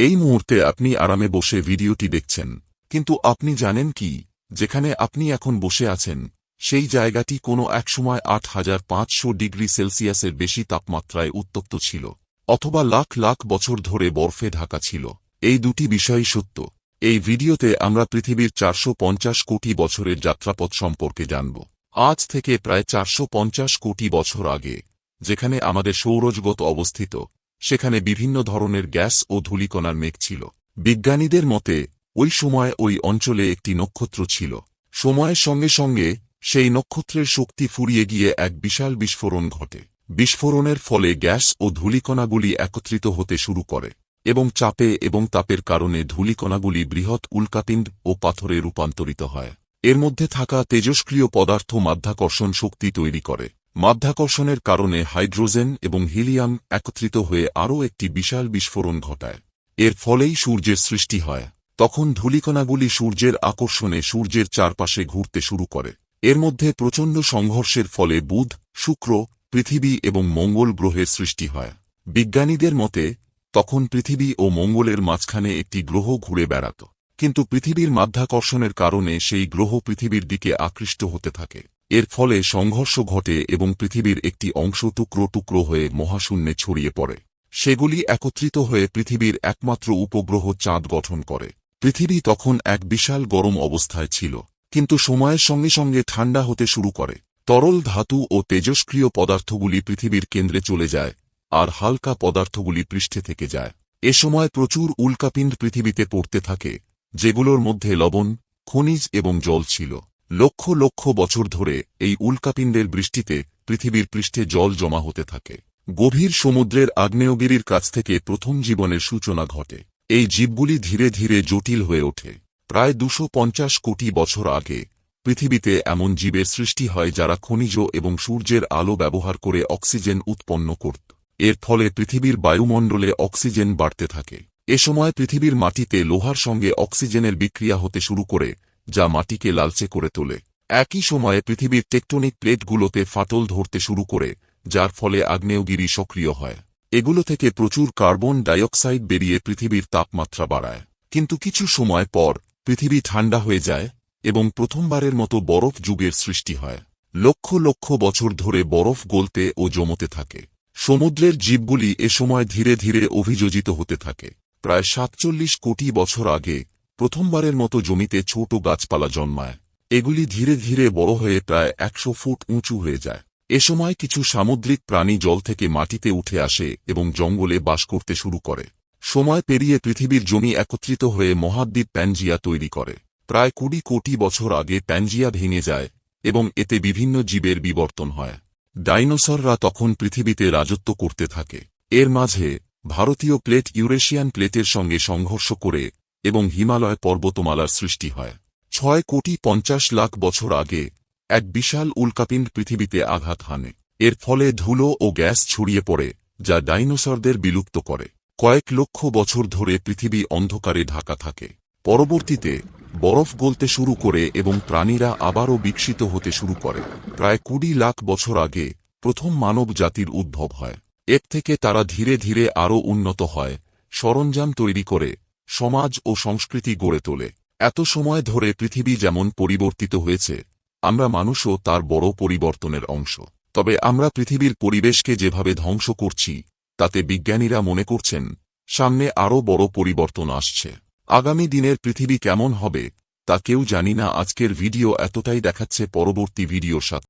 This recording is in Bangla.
এই মুহূর্তে আপনি আরামে বসে ভিডিওটি দেখছেন। কিন্তু আপনি জানেন কি? যেখানে আপনি এখন বসে আছেন, সেই জায়গাটি কোনো একসময় আট হাজার পাঁচশো ডিগ্রি সেলসিয়াসের বেশি তাপমাত্রায় উত্তপ্ত ছিল, অথবা লাখ লাখ বছর ধরে বরফে ঢাকা ছিল। এই দুটি বিষয়ই সত্য। এই ভিডিওতে আমরা পৃথিবীর চারশো পঞ্চাশ কোটি বছরের যাত্রাপথ সম্পর্কে জানব। আজ থেকে প্রায় চারশো পঞ্চাশ কোটি বছর আগে, যেখানে আমাদের সৌরজগৎ অবস্থিত সেখানে বিভিন্ন ধরনের গ্যাস ও ধূলিকণার মেঘ ছিল। বিজ্ঞানীদের মতে, ওই সময় ওই অঞ্চলে একটি নক্ষত্র ছিল। সময়ের সঙ্গে সঙ্গে সেই নক্ষত্রের শক্তি ফুরিয়ে গিয়ে এক বিশাল বিস্ফোরণ ঘটে। বিস্ফোরণের ফলে গ্যাস ও ধূলিকণাগুলি একত্রিত হতে শুরু করে এবং চাপে এবং তাপের কারণে ধূলিকণাগুলি বৃহৎ উল্কাপিণ্ড ও পাথরে রূপান্তরিত হয়। এর মধ্যে থাকা তেজস্ক্রিয় পদার্থ মাধ্যাকর্ষণ শক্তি তৈরি করে। মাধ্যাকর্ষণের কারণে হাইড্রোজেন এবং হিলিয়াম একত্রিত হয়ে আরও একটি বিশাল বিস্ফোরণ ঘটায়। এর ফলেই সূর্যের সৃষ্টি হয়। তখন ধূলিকণাগুলি সূর্যের আকর্ষণে সূর্যের চারপাশে ঘুরতে শুরু করে। এর মধ্যে প্রচণ্ড সংঘর্ষের ফলে বুধ, শুক্র, পৃথিবী এবং মঙ্গল গ্রহের সৃষ্টি হয়। বিজ্ঞানীদের মতে, তখন পৃথিবী ও মঙ্গলের মাঝখানে একটি গ্রহ ঘুরে বেড়াত। কিন্তু পৃথিবীর মাধ্যাকর্ষণের কারণে সেই গ্রহ পৃথিবীর দিকে আকৃষ্ট হতে থাকে। এর ফলে সংঘর্ষ ঘটে এবং পৃথিবীর একটি অংশ টুকরো টুকরো হয়ে মহাশূন্যে ছড়িয়ে পড়ে। সেগুলি একত্রিত হয়ে পৃথিবীর একমাত্র উপগ্রহ চাঁদ গঠন করে। পৃথিবী তখন এক বিশাল গরম অবস্থায় ছিল, কিন্তু সময়ের সঙ্গে সঙ্গে ঠান্ডা হতে শুরু করে। তরল ধাতু ও তেজস্ক্রিয় পদার্থগুলি পৃথিবীর কেন্দ্রে চলে যায়, আর হালকা পদার্থগুলি পৃষ্ঠে থেকে যায়। এ সময় প্রচুর উল্কাপিণ্ড পৃথিবীতে পড়তে থাকে, যেগুলোর মধ্যে লবণ, খনিজ এবং জল ছিল। লক্ষ লক্ষ বছর ধরে এই উল্কাপিণ্ডের বৃষ্টিতে পৃথিবীর পৃষ্ঠে জল জমা হতে থাকে। গভীর সমুদ্রের আগ্নেয়গিরির কাছ থেকে প্রথম জীবনের সূচনা ঘটে। এই জীবগুলি ধীরে ধীরে জটিল হয়ে ওঠে। প্রায় দুশো কোটি বছর আগে পৃথিবীতে এমন জীবের সৃষ্টি হয় যারা খনিজ এবং সূর্যের আলো ব্যবহার করে অক্সিজেন উৎপন্ন করত। এর ফলে পৃথিবীর বায়ুমণ্ডলে অক্সিজেন বাড়তে থাকে। এ সময় পৃথিবীর মাটিতে লোহার সঙ্গে অক্সিজেনের বিক্রিয়া হতে শুরু করে যা মাটিকে লালচে করে তোলে। একই সময়ে পৃথিবীর টেকটনিক প্লেটগুলোতে ফাটল ধরতে শুরু করে, যার ফলে আগ্নেয়গিরি সক্রিয় হয়। এগুলো থেকে প্রচুর কার্বন ডাইঅক্সাইড বেরিয়ে পৃথিবীর তাপমাত্রা বাড়ায়। কিন্তু কিছু সময় পর, পৃথিবী ঠান্ডা হয়ে যায় এবং প্রথমবারের মতো বরফ যুগের সৃষ্টি হয়। লক্ষ লক্ষ বছর ধরে বরফ গলতে ও জমতে থাকে। সমুদ্রের জীবগুলি এ সময় ধীরে ধীরে অভিযোজিত হতে থাকে। প্রায় সাতচল্লিশ কোটি বছর আগে প্রথমবারের মতো জমিতে ছোট গাছপালা জন্মায়। এগুলি ধীরে ধীরে বড় হয়ে প্রায় একশো ফুট উঁচু হয়ে যায়। এ সময় কিছু সামুদ্রিক প্রাণী জল থেকে মাটিতে উঠে আসে এবং জঙ্গলে বাস করতে শুরু করে। সময় পেরিয়ে পৃথিবীর জমি একত্রিত হয়ে মহাদ্বীপ প্যানজিয়া তৈরি করে। প্রায় কুড়ি কোটি বছর আগে প্যানজিয়া ভেঙে যায় এবং এতে বিভিন্ন জীবের বিবর্তন হয়। ডাইনোসররা তখন পৃথিবীতে রাজত্ব করতে থাকে। এর মাঝে ভারতীয় প্লেট ইউরেশিয়ান প্লেটের সঙ্গে সংঘর্ষ করে এবং হিমালয় পর্বতমালার সৃষ্টি হয়। ছয় কোটি পঞ্চাশ লাখ বছর আগে, এক বিশাল উল্কাপিণ্ড পৃথিবীতে আঘাত হানে। এর ফলে ধুলো ও গ্যাস ছড়িয়ে পড়ে, যা ডাইনোসরদের বিলুপ্ত করে। কয়েক লক্ষ বছর ধরে পৃথিবী অন্ধকারে ঢাকা থাকে। পরবর্তীতে, বরফ গলতে শুরু করে এবং প্রাণীরা আবারও বিকশিত হতে শুরু করে। প্রায় কুড়ি লাখ বছর আগে, প্রথম মানব জাতির উদ্ভব হয়। এর থেকে তারা ধীরে ধীরে আরও উন্নত হয়, সরঞ্জাম তৈরি করে সমাজ ও সংস্কৃতি গড়ে তোলে। এত সময় ধরে পৃথিবী যেমন পরিবর্তিত হয়েছে, আমরা মানুষও তার বড় পরিবর্তনের অংশ। তবে আমরা পৃথিবীর পরিবেশকে যেভাবে ধ্বংস করছি, তাতে বিজ্ঞানীরা মনে করছেন, সামনে আরও বড় পরিবর্তন আসছে। আগামী দিনের পৃথিবী কেমন হবে, তা কেউ জানি না। আজকের ভিডিও এতটাই দেখাচ্ছে, পরবর্তী ভিডিওর সাথে।